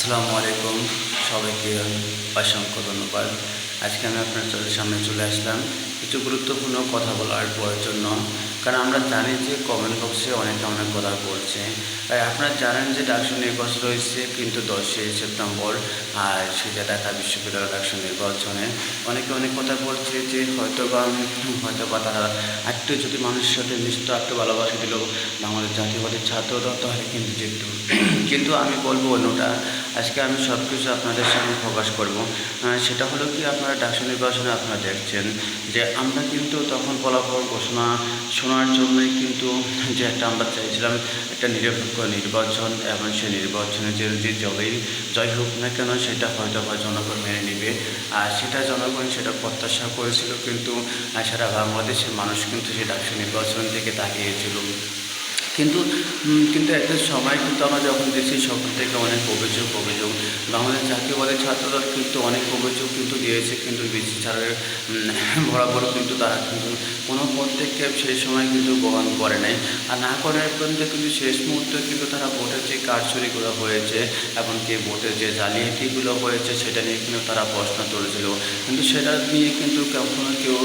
আসসালামু আলাইকুম সবাইকে অসংখ্য ধন্যবাদ। আজকে আমি আপনার সামনে চলে আসলাম কিছু গুরুত্বপূর্ণ কথা বলার পর জন্য। কারণ আমরা জানি যে কমেন্ট বক্সে অনেকে অনেক কথা বলছে। তাই আপনারা জানেন যে ডাকসু নির্বাচন রয়েছে, কিন্তু দশই সেপ্টেম্বর, আর সেটা ঢাকা বিশ্ববিদ্যালয় ডাকসু নির্বাচনে অনেকে অনেক কথা বলছে যে হয়তো বা হয়তো বা তারা একটু যদি মানুষের সাথে মিশত, একটু ভালোবাসা দিল, বাংলাদেশ জাতীয়বাদী ছাত্র দল তাহলে কিন্তু জিতত। কিন্তু আমি বলব অন্যটা আজকে আমি সব কিছু আপনাদের সামনে প্রকাশ করব। সেটা হলো কি, আপনারা ডাকসু নির্বাচনে আপনারা দেখছেন যে আমরা কিন্তু তখন ফলাফল ঘোষণা শোনার জন্যই কিন্তু যে একটা আমরা চাইছিলাম একটা নিরপেক্ষ নির্বাচন এবং সেই নির্বাচনে যে যে জয়ী জয় হোক না কেন সেটা হয়তো বা জনগণ মেনে নেবে। আর সেটা জনগণ সেটা প্রত্যাশা করেছিল কিন্তু সারা বাংলাদেশের মানুষ কিন্তু সেই ডাকসু নির্বাচন থেকে তাকিয়েছিল। কিন্তু কিন্তু একটা সময় কিন্তু আমরা যখন দেখছি সকল থেকে অনেক অভিযোগ অভিযোগ। বাংলাদেশ জাতীয়বাদী ছাত্রদল কিন্তু অনেক অভিযোগ কিন্তু দিয়েছে কিন্তু বিসি ছাড়ের বরাবর কিন্তু তারা কিন্তু কোনো পদক্ষেপ সেই সময় কিন্তু গ্রহণ করে নাই। আর না করার পর্যন্ত কিন্তু শেষ মুহূর্তে কিন্তু তারা ভোটের যে কারচুরিগুলো হয়েছে এবং এমনকি ভোটের যে জালিয়াতিগুলো হয়েছে সেটা নিয়ে কিন্তু তারা প্রশ্ন তুলেছিল। কিন্তু সেটা নিয়ে কিন্তু কখনো কেউ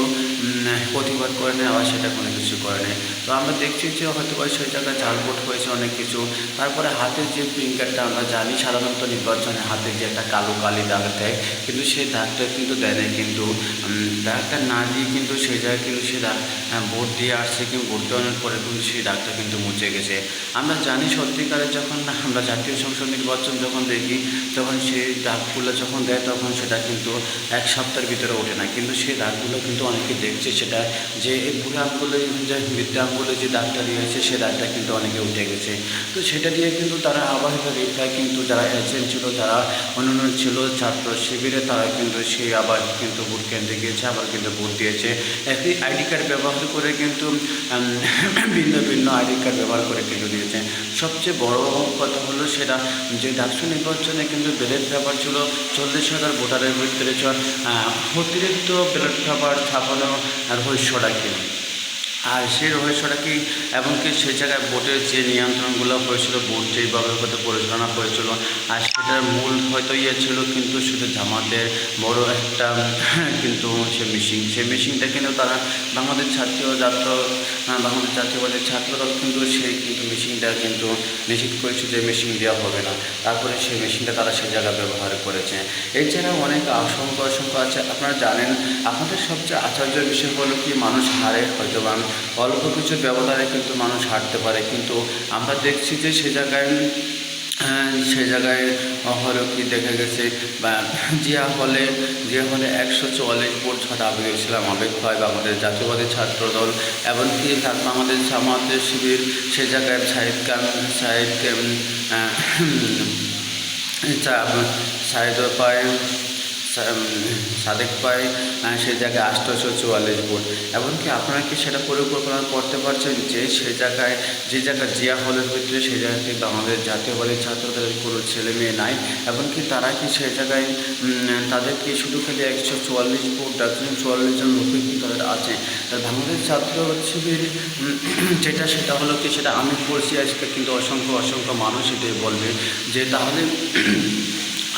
প্রতিবাদ করে নেয় আবার সেটা কোনো কিছু করে নেয় তো আমরা দেখছি যে হয়তো সেই জায়গায় জাল হয়েছে অনেক কিছু। তারপরে হাতের যে ফিঙ্গারটা আমরা জানি সাধারণত নির্বাচনে হাতে যে একটা কালো কালি দাগ দেয়, কিন্তু সেই দাগটা কিন্তু দেয় না কিন্তু দাগটা না দিয়ে কিন্তু সেই জায়গায় কিন্তু সে দাগ ভোট দিয়ে আসছে কিন্তু ভোট দেওয়ানোর পরে কিন্তু সেই দাগটা কিন্তু মুছে গেছে। আমরা জানি সত্যিকারে যখন আমরা জাতীয় সংসদ নির্বাচন যখন দেখি, তখন সেই দাগগুলো যখন দেয় তখন সেটা কিন্তু এক সপ্তাহের ভিতরে ওঠে না। কিন্তু সেই দাগগুলো কিন্তু অনেকে দেখছে সেটা যে এই বুড়ো আঙ্গুলে যে বৃদ্ধা আঙ্গুলে যে দাগটা দিয়েছে সে দাগটা কিন্তু অনেকে উঠে গেছে। তো সেটা দিয়ে কিন্তু তারা আবার রিপ্লাই কিন্তু যারা এজেন্ট ছিল, যারা অন্যান্য ছিল, ছাত্র শিবিরে তারা কিন্তু সেই আবার কিন্তু ভোট কেন্দ্রে গিয়েছে, আবার কিন্তু ভোট দিয়েছে। একই আইডি কার্ড ব্যবহার করে কিন্তু ভিন্ন ভিন্ন আইডি কার্ড ব্যবহার করে কিন্তু দিয়েছে। সবচেয়ে বড় কথা হলো সেটা যে ডাকসু নির্বাচনে কিন্তু ব্যালট পেপার ছিল চল্লিশ হাজার ভোটারের ভিতরে অতিরিক্ত ব্যালট পেপার ছাপানো আর রহস্যটা কি? আর সেই রহস্যটা কি? এমনকি সেই জায়গায় বোটের যে নিয়ন্ত্রণগুলো হয়েছিল বোট যেইভাবে হয়তো পরিচালনা করেছিল আর সেটার মূল হয়তো ইয়ে ছিল কিন্তু শুধু জামাতের বড় একটা কিন্তু সে মিশিং সেই মিশিংটা কিন্তু তারা বাংলাদেশ জাতীয় ছাত্র আহ, বাংলাদেশ জাতীয়বাদী ছাত্রদল কিন্তু সেই কিন্তু মিশিংটা কিন্তু নিশ্চিত করেছে যে মেশিন দেওয়া হবে না। তারপরে সেই মেশিনটা তারা সেই জায়গায় ব্যবহার করেছে। এছাড়াও অনেক অসংখ্য অসংখ্য আছে। আপনারা জানেন আপনাদের সবচেয়ে আশ্চর্য বিষয় হলো কি মানুষ হারে হয়তো বা অল্প কিছু ব্যবধানে কিন্তু মানুষ হারতে পারে। কিন্তু আমরা দেখছি যে সে জায়গায় সে জায়গায় হলো কি দেখা গেছে বা জিয়া হলে জিয়া হলে একশো চুয়াল্লিশ ভোট ছাড়া আবেগ ইসলাম আবেগ হয় বা আমাদের জাতীয়বাদী ছাত্র দল এমনকি আমাদের জামাতের শিবির, সে জায়গায় সাহিদ খান সাহিদ সাহিদ পায়। সাদেক পায় সেই জায়গায় আষ্টশো চুয়াল্লিশ ভোট। এমনকি আপনারা কি সেটা পরিকল্পনা করতে পারছেন যে সে জায়গায়, যে জায়গায় জিয়া হলের ভিতরে সেই জায়গায় কিন্তু আমাদের জাতীয়বাদী ছাত্রদের কোনো ছেলে মেয়ে নাই, এমনকি তারা কি সেই জায়গায় তাদের কি শুধু খালি একশো চুয়াল্লিশ ভোট একশো চুয়াল্লিশ জন লোকই কিন্তু তাদের আছে? বাংলাদেশ ছাত্র শিবির যেটা সেটা হলো কি, সেটা আমি বলছি আজকে কিন্তু অসংখ্য অসংখ্য মানুষ এটাই বলবে যে তাহলে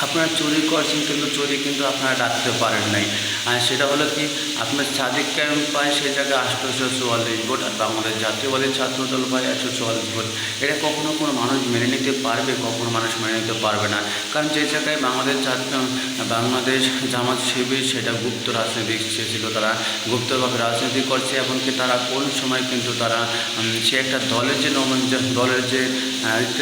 আপনারা চুরি করছেন কিন্তু চুরি কিন্তু আপনারা ডাকতে পারেন নাই। আর সেটা হলো কি, আপনার সাদিক ক্যাম্প পায়, সেই জায়গায় আটশোশো চুয়াল্লিশ ভোট, আর আমাদের জাতীয়বাদী ছাত্রদল পায় একশো চুয়াল্লিশ ভোট। এটা কখনো কোনো মানুষ মেনে নিতে পারবে, কখনো মানুষ মেনে নিতে পারবে না। কারণ যে জায়গায় বাংলাদেশ বাংলাদেশ জামাত শিবির, সেটা গুপ্ত রাজনীতি ছিল তারা। গুপ্তভাবে রাজনীতি করছে, এমনকি তারা কোন সময় কিন্তু তারা সে একটা দলের যে নম- যে দলের যে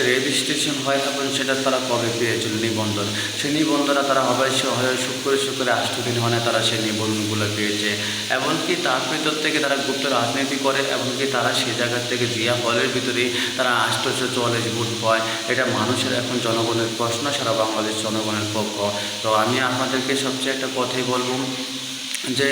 রেজিস্ট্রেশন হয় এবং সেটা তারা কবে পেয়েছিল নিবন্ধন? সেই নিবন্ধরা তারা অবশ্য হয়ে শুক্রে শুক্রে আষ্ট দিন মানে তারা সেই নিবন্ধনগুলো পেয়েছে। এমনকি তার ভিতর থেকে তারা গুপ্ত রাজনীতি করে, এমনকি তারা সে জায়গার থেকে জিয়া হলের ভিতরে তারা আষ্টশো চুয়াল্লিশ ভোট পায়। এটা মানুষের এখন জনগণের প্রশ্ন, সারা বাংলাদেশ জনগণের পক্ষ। তো আমি আপনাদেরকে সবচেয়ে একটা কথাই বলব যে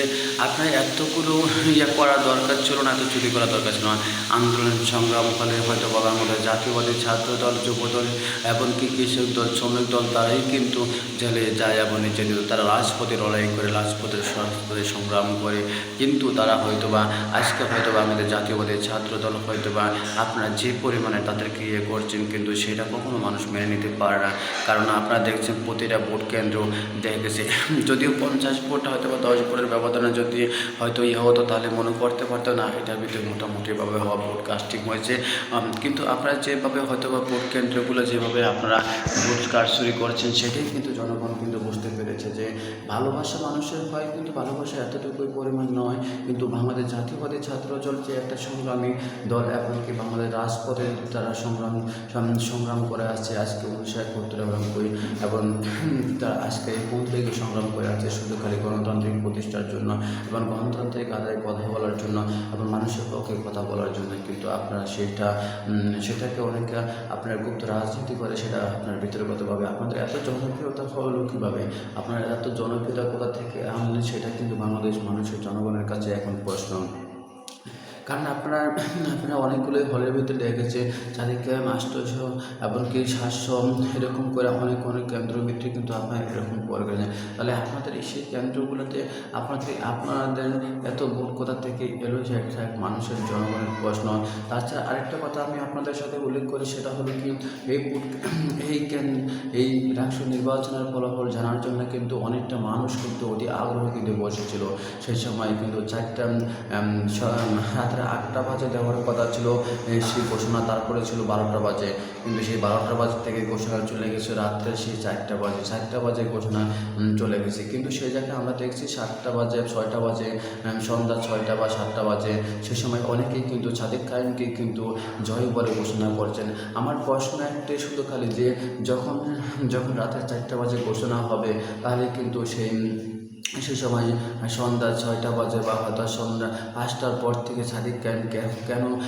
আপনার এতগুলো ইয়ে করা দরকার ছিল না, এত চুরি করা দরকার ছিল না। আন্দোলন সংগ্রাম ফলে হয়তো বাবার মধ্যে জাতীয়বাদী ছাত্র দল যুব দল এমনকি কৃষক দল, শ্রমিক দল, তারাই কিন্তু জেলে যায় এবং নির্যাতিত তারা রাজপথে লড়াই করে রাজপথের রাজপথে সংগ্রাম করে। কিন্তু তারা হয়তো বা আজকে হয়তো বা আমাদের জাতীয়বাদী ছাত্র দল হয়তো বা আপনারা যে পরিমাণে তাদেরকে ইয়ে করছেন কিন্তু সেটা কখনো মানুষ মেনে নিতে পারে না। কারণ আপনারা দেখছেন প্রতিটা ভোট কেন্দ্র দেখা গেছে যদিও পঞ্চাশ ভোট হয়তো বা দশ ভোটের ব্যবধানে যদি হয়তো ইয়ে হতো, তাহলে মনে করতে পারতো না। এটার ভিতরে মোটামুটিভাবে হওয়া ভোট কাস্টিং হয়েছে। কিন্তু আপনারা যেভাবে হয়তো বা ভোট কেন্দ্রগুলো যেভাবে আপনারা ভোট কারচুরি করছেন, সেটাই কিন্তু জনগণ কিন্তু বুঝতে পেরেছে যে ভালোবাসা মানুষের হয়, কিন্তু ভালোবাসা এতটুকুই পরিমাণ নয়। কিন্তু বাংলাদেশ জাতীয়বাদী ছাত্র দল যে একটা সংগ্রামী দল এমনকি বাংলাদেশ রাজপথে তারা সংগ্রাম সংগ্রাম করে আসছে। আজকে উনিশশো একাত্তর একানব্বই এবং তারা আজকে এই থেকে সংগ্রাম করে আছে শুধু খালি গণতান্ত্রিক প্রতিষ্ঠার জন্য এবং গণতান্ত্রিক আদায় কথা বলার জন্য এবং মানুষের পক্ষে কথা বলার জন্য। কিন্তু আপনারা সেটা সেটাকে অনেকে আপনার গুপ্ত রাজনীতি করে সেটা আপনার ভিতরগতভাবে আপনাদের এত জনপ্রিয়তা হলো কীভাবে? আপনারা এত জনপ্রিয়তা কোথা থেকে আনলেন সেটা কিন্তু বাংলাদেশ মানুষের জনগণের কাছে এখন প্রশ্ন। কারণ আপনার, আপনারা অনেকগুলোই হলের ভিতরে দেখেছে চারিদিকে মাস্টারসহ, এমনকি সাতশো এরকম করে অনেক অনেক কেন্দ্র ভিত্তিক কিন্তু আপনার এরকম করে গেছেন তাহলে আপনাদের এই সেই কেন্দ্রগুলোতে আপনাদের আপনাদের এত ভুল কোথা থেকে এলো যে একটা মানুষের জনগণের প্রশ্ন? তাছাড়া আরেকটা কথা আমি আপনাদের সাথে উল্লেখ করি, সেটা হলো কি, এই এই এই রাষ্ট্র নির্বাচনের ফলাফল জানার জন্য কিন্তু অনেকটা মানুষ কিন্তু অতি আগ্রহ কিন্তু বসেছিল। সেই সময় কিন্তু চারটা রাত্রে আটটা বাজে দেওয়ার কথা ছিল সেই ঘোষণা তারপরে ছিল বারোটা বাজে। কিন্তু সেই বারোটা বাজে থেকে ঘোষণা চলে গেছে রাত্রে সেই চারটা বাজে। চারটা বাজে ঘোষণা চলে গেছে। কিন্তু সেই জায়গায় আমরা দেখছি সাতটা বাজে, ছয়টা বাজে সন্ধ্যা ছয়টা বা সাতটা বাজে। সে সময় অনেকেই কিন্তু সাদিক খানকে কিন্তু জয় বলে ঘোষণা করছেন। আমার প্রশ্ন একটাই শুধু খালি যে, যখন যখন রাতের চারটা বাজে ঘোষণা হবে, তাহলে কিন্তু সেই সে সময় সন্ধ্যা ছয়টা বাজে বা হয়তো সন্ধ্যা পাঁচটার পর থেকে সাদিক কেন কেন-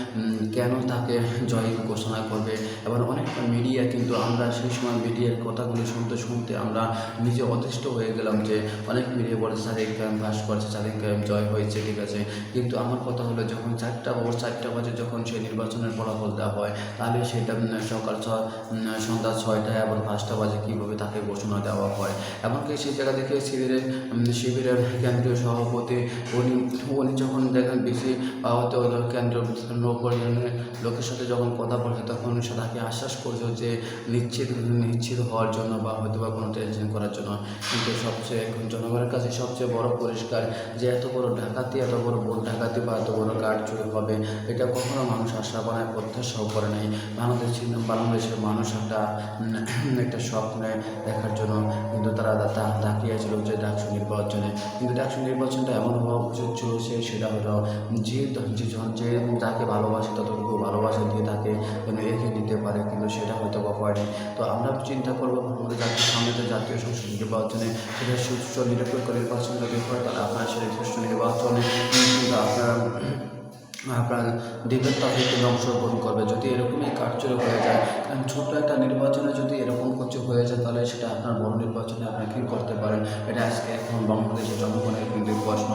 কেন তাকে জয় ঘোষণা করবে? এবং অনেক মিডিয়া কিন্তু আমরা সেই সময় মিডিয়ার কথাগুলো শুনতে শুনতে আমরা নিজে অতিষ্ঠ হয়ে গেলাম যে অনেক মিডিয়া বলে সাদিক ক্যাম পাস করছে সাদিক ক্যাম জয় হয়েছে, ঠিক আছে? কিন্তু আমার কথা হলো যখন চারটা ওর চারটা বাজে যখন সেই নির্বাচনের ফলাফল দেওয়া হয়, তাহলে সেটা সকাল ছ সন্ধ্যা ছয়টায় এবং পাঁচটা বাজে কীভাবে তাকে ঘোষণা দেওয়া হয়? এমনকি সেই জায়গা থেকে শিবিরের শিবিরের কেন্দ্রীয় সভাপতি উনি উনি যখন দেখেন বেশি আহত হলো কেন্দ্র নৌকরণের লোকের সাথে যখন কথা বলছে, তখন সে তাকে আশ্বাস করছে যে নিশ্চিত নিশ্চিত হওয়ার জন্য বা হয়তো বা কোনো টেনশন করার জন্য। কিন্তু সবচেয়ে এখন জনগণের কাছে সবচেয়ে বড় পরিষ্কার যে এত বড় ডাকাতি, এত বড় ভোট ডাকাতি বা এত বড় কার্ড চুরি হবে, এটা কখনো মানুষ আশা বানায় প্রত্যাশাও করে নাই। বাংলাদেশ বাংলাদেশের মানুষ একটা একটা স্বপ্নে দেখার জন্য কিন্তু তারা তাকিয়েছিল যে ডাক ডাকসু নির্বাচনে। কিন্তু ডাকসু নির্বাচনটা এমন হওয়া উচিত সে সেটা হলো যে যে যাকে ভালোবাসে ততটুকু ভালোবাসা দিয়ে তাকে এগিয়ে নিতে পারে, কিন্তু সেটা হয়তো বা পারেনি তো আমরা চিন্তা করব আমাদের জাতীয় সামনে জাতীয় সংসদ নির্বাচনে সেটা সুস্থ নিরপেক্ষ নির্বাচন যদি হয়, তাহলে আপনারা সেটা সুষ্ঠু নির্বাচনে আপনারা, আপনার দেবের তাদেরকে অংশগ্রহণ করবে। যদি এরকমই কার্যকর হয়ে যায়, কারণ ছোট্ট একটা নির্বাচনে যদি এরকম কিছু হয়ে যায়, তাহলে সেটা আপনার বড় নির্বাচনে কী করতে পারেন। এটা আজকে এখন বাংলাদেশে জনগণের কিন্তু প্রশ্ন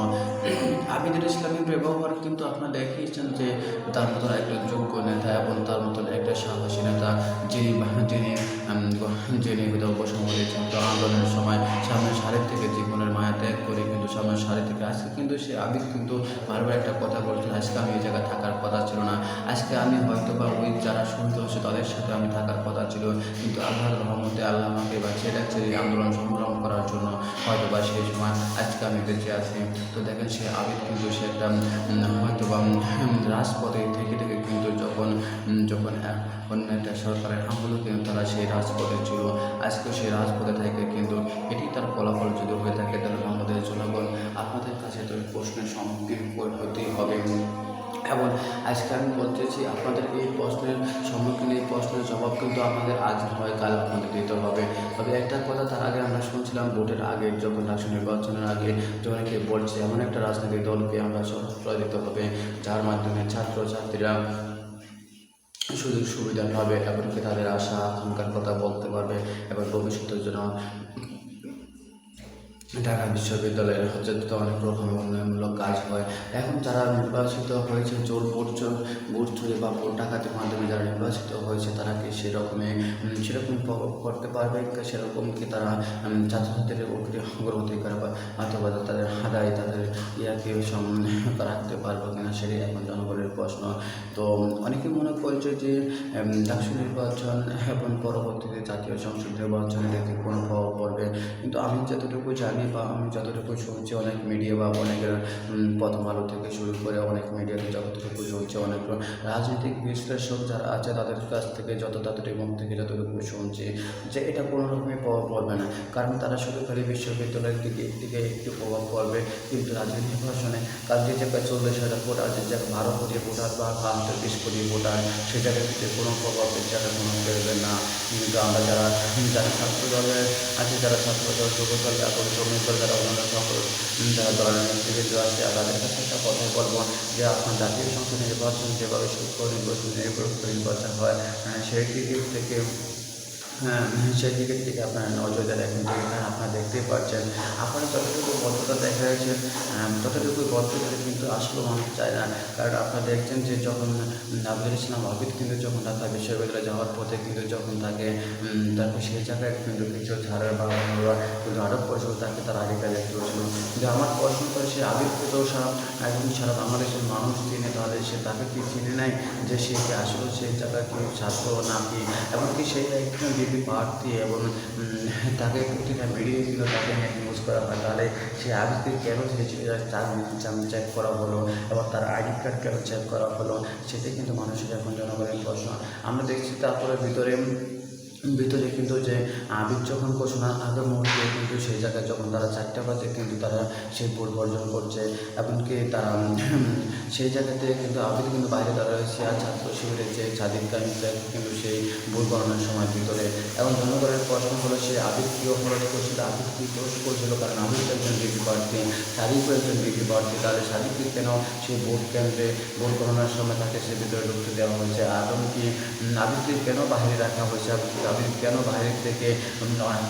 আবিদুল ইসলামের ব্যবহার কিন্তু আপনারা দেখিয়েছেন যে তার মতন একটা যোগ্য নেতা এবং তার মতন একটা সাহসী নেতা, যিনি যিনি যিনি হয়তো ছাত্র আন্দোলনের সময় সামনে সারের থেকে জীবনের মায়া ত্যাগ করে সামনের সারি থেকে আজকে কিন্তু সে আবিদ কিন্তু বারবার একটা কথা বলছেন আজকে আমি ওই জায়গায় থাকার কথা ছিল না। আজকে আমি হয়তো বা ওই যারা শুনতে হচ্ছে তাদের সাথে আমি থাকার কথা ছিল, কিন্তু আল্লাহর রহমতে আল্লাহ আমাকে বাঁচিয়ে রাখছে এই আন্দোলন সংগ্রাম করার জন্য, হয়তো বা সেই সময় আজকে আমি বেঁচে আছি। তো দেখেন সে আবিদ কিন্তু সে একটা হয়তো বা রাজপথে থেকে থেকে কিন্তু যখন যখন অন্য একটা সরকারের আমলও কিন্তু তারা সেই রাজপথে ছিল, আজকে সেই রাজপথে থেকে কিন্তু এটি তার ফলাফল যদি হয়ে থাকে তাহলে আমাদের জনগণ আপনাদের কাছে তো প্রশ্নের সম্মুখীন হতেই হবে। এবং আজকে আমি বলতেছি আপনাদের এই প্রশ্নের সম্মুখীন, এই প্রশ্নের জবাব কিন্তু আপনাদের আজ হয়, কাল আপনাদের দিতে হবে। তবে একটা কথা তার আগে আমরা শুনছিলাম, ভোটের আগে যখন রাষ্ট্র নির্বাচনের আগে অনেকে বলছে, এমন একটা রাজনৈতিক দলকে আমরা সহযোগিতা দিতে হবে, যার মাধ্যমে ছাত্রছাত্রীরা সুযোগ সুবিধা পাবে এমনকি তাদের আশা, আকাঙ্ক্ষার কথা বলতে পারবে এবং ভবিষ্যতের জন্য ঢাকা বিশ্ববিদ্যালয়ের হচ্ছে তো অনেক রকমের উন্নয়নমূলক কাজ হয়। এখন যারা নির্বাচিত হয়েছে জোর ভোট চোর- ভোট চুরি বা ভোট ডাকাতির মাধ্যমে যারা নির্বাচিত তারা কি সেরকমে সেরকম করতে পারবে সেরকম কি তারা ছাত্রছাত্রীদের অগ্রগতি করে বা অথবা তাদের আদায় তাদের ইয়াকে রাখতে পারবে কিনা সেটাই এখন জনগণের প্রশ্ন। তো অনেকে মনে করছে যে ডাকসু নির্বাচন এবং পরবর্তীতে জাতীয় সংসদ নির্বাচনে দেখে কোনো প্রভাব পড়বে। কিন্তু আমি যতটুকু জানি বা আমি যতটুকু শুনছি অনেক মিডিয়া বা অনেকের উম, প্রথম আলো থেকে শুরু করে অনেক মিডিয়াতে যতটুকু শুনছি অনেক রাজনৈতিক বিশ্লেষক যারা আছে তাদের কাছ থেকে যত তাদের মুখ থেকে যতটুকু শুনছি যে এটা কোনো রকমই প্রভাব পড়বে না। কারণ তারা শুধু খালি বিশ্ববিদ্যালয়ের দিকে দিকে একটু প্রভাব পড়বে। কিন্তু রাজ্যের নির্বাচনে কারণ যে জায়গায় চল্লিশ হাজার ভোটার যে জায়গায় বারো কোটি ভোটার বা ভারতের বিশ কোটি ভোটার, সে জায়গায় থেকে কোনো প্রভাব এই জায়গায় কোনো ফেলবে না। কিন্তু আমরা যারা যারা ছাত্র দলের আছে, যারা ছাত্র দল, যুব দল এবং শ্রমিক দল, যারা অন্যান্য সকল যারা দলের নেতৃবৃন্দ আছে তাদের কাছে একটা কথাই বলব যে আপনার জাতীয় সংসদ নির্বাচন যেভাবে সুস্থ নির্বাচন নির্বাচন হয় সেই দিক থেকে হ্যাঁ সেই দিকের দিকে আপনারা নজরদার এখন যেখানে আপনারা দেখতেই পাচ্ছেন। আপনারা যতটুকু বদ্ধতা দেখা যাচ্ছে ততটুকু বদ্ধতা কিন্তু আসলেও মানুষ চায় না। কারণ আপনারা দেখছেন যে যখন আব্দুল ইসলাম আবিদ কিন্তু যখন ঢাকা বিশ্ববিদ্যালয়ে যাওয়ার পথে কিন্তু যখন তাকে তারপর সেই জায়গায় কিন্তু কিছু ছাড়ের বা অন্যরা কিন্তু আরোপ করেছিল, তাকে তার আগে দেখতে হয়েছিল কিন্তু আমার প্রশ্ন করে সে আবিদকে তো সারা একজন সারা বাংলাদেশের মানুষ চিনে তাহলে সে তাকে কি চিনে নেয় যে সে কি আসলে সেই জায়গায় কি ছাত্র নাকি? এমনকি সেই একজন ডিবি প্রার্থী এবং তাকে প্রতিটা ভিডিও কিন্তু তাকে নিউজ করা হয়। তাহলে সে আগে কেন সে চেক করা হলো এবং তার আইডি কার্ড কেন চেক করা হলো? সেটাই কিন্তু মানুষের এখন জনগণের প্রশ্ন। আমরা দেখছি তারপরে ভিতরে ভিতরে কিন্তু যে আবির যখন ঘোষণার আগের মুহূর্তে কিন্তু সেই জায়গায় যখন তারা চারটা বাজে কিন্তু তারা সেই ভোট বর্জন করছে, এমনকি তারা সেই জায়গাতে কিন্তু আবির কিন্তু বাইরে দাঁড়া রয়েছে আর ছাত্র শিবিরের যে স্বাধীন কিন্তু সেই ভোট গণনার সময় ভিতরে। এবং জনগণের প্রশ্ন হলো সে আবির কী অপরাধ করছিল, আবির কী দোষ করছিল? কারণ আবির একজন ডিগ্রি প্রার্থী, সাদিকও একজন ডিগ্রি প্রার্থী, তাহলে সাদিককে কেন সেই ভোট কেন্দ্রে ভোট গণনার সময় তাকে সে ভিতরে ঢুকতে দেওয়া হয়েছে? আর এমনকি আবিরকে কেন বাইরে রাখা হয়েছে? আবির- আবির কেন বাইরের থেকে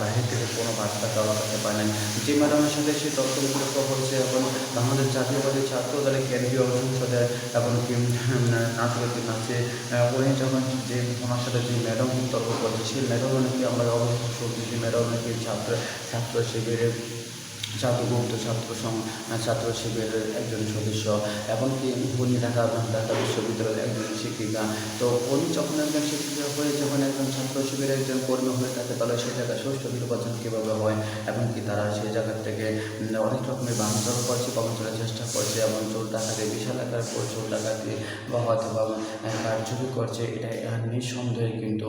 বাইরের থেকে কোনো বার্তা দেওয়া করতে পারেন যে ম্যাডামের সাথে সে তর্ক বিতর্ক হয়েছে এবং আমাদের জাতীয়বাদী ছাত্র দলের কেন্দ্রীয় সংসদের এবং নাটকের নাচে উনি যখন যে ওনার সাথে যে ম্যাডাম তর্ক করছে, সেই ম্যাডাম নাকি আমরা অবশ্যই যে ম্যাডাম নাকি ছাত্র ছাত্র শিবিরের ছাত্রগুপ্ত ছাত্র ছাত্র শিবিরের একজন সদস্য, এমনকি উনি ঢাকা ঢাকা বিশ্ববিদ্যালয়ের একজন শিক্ষিকা। তো উনি যখন একজন শিক্ষিকা হয়ে যখন একজন ছাত্র শিবিরের একজন কর্মী হয়ে থাকে, তাহলে সেই জায়গায় সুষ্ঠু নির্বাচন কীভাবে হয়? এমনকি তারা সেই জায়গা থেকে অনেক রকমের বাঞ্চল করছে বাঞ্চলের চেষ্টা করছে, এবং চোর ডাকাতি, বিশাল আকার পর চোর ডাকাতি বা হয়তো বা কারচুপি করছে, এটা নিঃসন্দেহে কিন্তু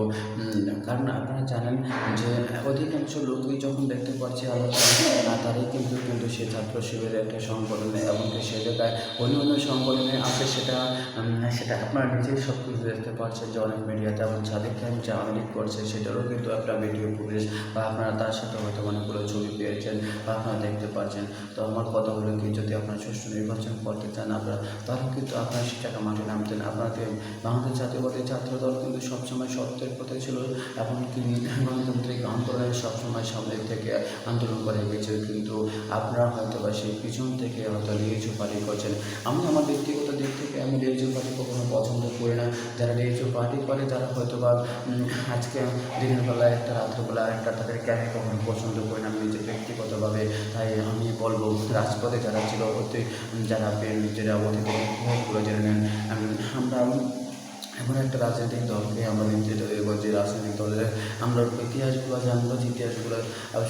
কারণ আপনারা জানেন যে অধিকাংশ লোকই যখন দেখতে পাচ্ছে আলোচনা তারাই কিন্তু কিন্তু সে ছাত্র শিবিরের একটা সংগঠনে এমনকি সে জায়গায় অন্য অন্য সংগঠনে আছে সেটা সেটা আপনারা নিজেই সব কিছু দেখতে পাচ্ছেন যে অনেক মিডিয়াতে এবং সাদিক খান যে আওয়ামী করছে সেটারও কিন্তু একটা ভিডিও ফুটেজ বা আপনারা তার সাথে হয়তো অনেকগুলো ছবি পেয়েছেন বা আপনারা দেখতে পাচ্ছেন তো আমার কথা হলো কি যদি আপনারা সুষ্ঠু নির্বাচন করতে চান আপনারা, তাহলে কিন্তু আপনারা সেটাকে মাঠে নামতেন। আপনাদের বাংলাদেশ জাতীয়বাদী ছাত্র দল কিন্তু সবসময় সত্যের পথে ছিল এমনকি গণতান্ত্রিক আন্দোলনের সবসময় সামনে থেকে আন্দোলন করে গেছে। কিন্তু আপনারা হয়তো বা সেই পিছন থেকে হয়তো লিয়েজু পার্টি করছেন। আমি আমার ব্যক্তিগত দিক থেকে আমি লিয়েজু পার্টি কখনো পছন্দ করি না। যারা লিয়েজু পার্টি করে, তারা হয়তো বা আজকে দিনের বেলায় একটা রাত্রবেলা একটা তাদেরকে আমি কখনো পছন্দ করি না। আমি নিজের ব্যক্তিগতভাবে তাই আমি বলব, রাজপথে যারা ছিল অতি যারা পেন, যারা অতীত করে জেনে নেন। আমরা এমন একটা রাজনৈতিক দলকে আমরা নেতৃত্ব দেব যে রাজনৈতিক দলের, আমরা ইতিহাসগুলো জানব, যে ইতিহাসগুলো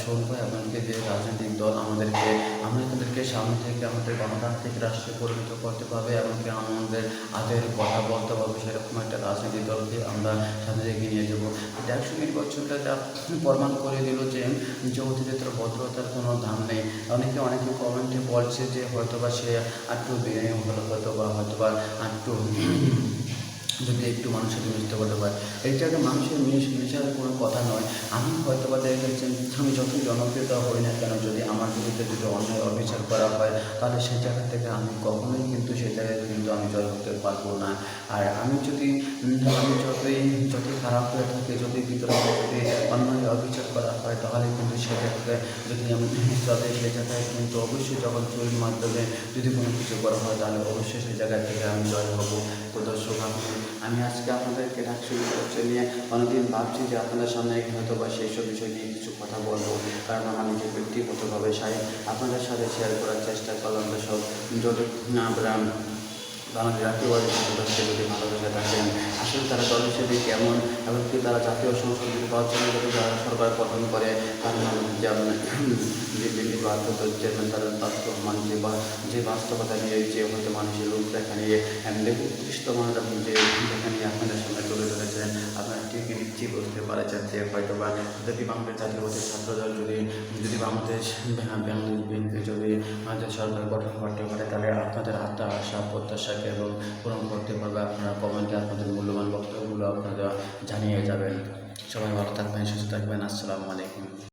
শুনব, এমনকি যে রাজনৈতিক দল আমাদেরকে, আমরা তাদেরকে সামনে থেকে আমাদের গণতান্ত্রিক রাষ্ট্রে পরিণত করতে পারবে, এমনকি আমাদের আদের কথা বলতে পারবে, সেরকম একটা রাজনৈতিক দলকে আমরা সামনে এগিয়ে নিয়ে যাব। একশো নির্বাচনটা যা প্রমাণ করে দিল যে যে ভদ্রতার কোনো দাম নেই। অনেকে অনেকে কমেন্টে বলছে যে হয়তো বা সে হলো হয়তো বা বা একটু যদি একটু মানুষের সাথে মিশতে করতে পারে এইটা একটা মানুষের মিশ মেশার কোনো কথা নয়। আমি হয়তো বা দেখেছেন আমি যতই জনপ্রিয়তা হই না কেন, যদি আমার বিরুদ্ধে যদি অন্যায় অবিচার করা হয়, তাহলে সেই জায়গা থেকে আমি কখনোই কিন্তু সেই জায়গায় কিন্তু আমি জয় করতে পারব না। আর আমি যদি আমি যতই যতই খারাপ হয়ে থাকে, যদি ভিতরে যদি অন্যায় অবিচার করা হয়, তাহলে কিন্তু সে জায়গায় যদি আমি তবে সে জায়গায় কিন্তু অবশ্যই যখন চুরির মাধ্যমে যদি কোনো কিছু করা হয়, তাহলে অবশ্যই সেই জায়গা থেকে আমি জয় হব। তো দর্শক, আমি আমি আজকে আপনাদেরকে ডাকছি হচ্ছে নিয়ে অনেকদিন ভাবছি যে আপনাদের সামনে হয়তো বা সেই সব বিষয় নিয়ে কিছু কথা বলব। কারণ আমার নিজের ব্যক্তিগতভাবে সাই আপনাদের সাথে শেয়ার করার চেষ্টা করলাম সব না আমরা বাংলাদেশ জাতীয়বাদী যদি ভালোবেসে থাকেন আসলে তারা দলের সাথে কেমন এমনকি তারা জাতীয় সংসদ পাওয়ার যদি যারা সরকার গঠন করে তার মানে যেমন বা চেয়ারম্যান তারা বাস্তব মানে যে বা যে বাস্তবতা নিয়ে যে হয়তো মানুষের রূপ দেখা নিয়ে দেখুন উৎকৃষ্টতম যে দেখা নিয়ে আপনাদের সামনে তুলে ধরেছেন আপনারা ঠিকই নিশ্চয়ই বুঝতে পারছেন যে হয়তো বা যদি বাংলাদেশ জাতীয়বাদী ছাত্রদল যদি যদি বাংলাদেশ বাংলাদেশ যদি সরকার গঠন করতে পারে তাহলে আপনাদের আত্মা আশা প্রত্যাশাকে এবং পূরণ করতে পারবে আপনারা কমেন্টে আপনাদের মূল্যবান বক্তব্যগুলো আপনারা জানিয়ে যাবেন। সবাই ভালো থাকবেন, সুস্থ থাকবেন। আসসালামু আলাইকুম।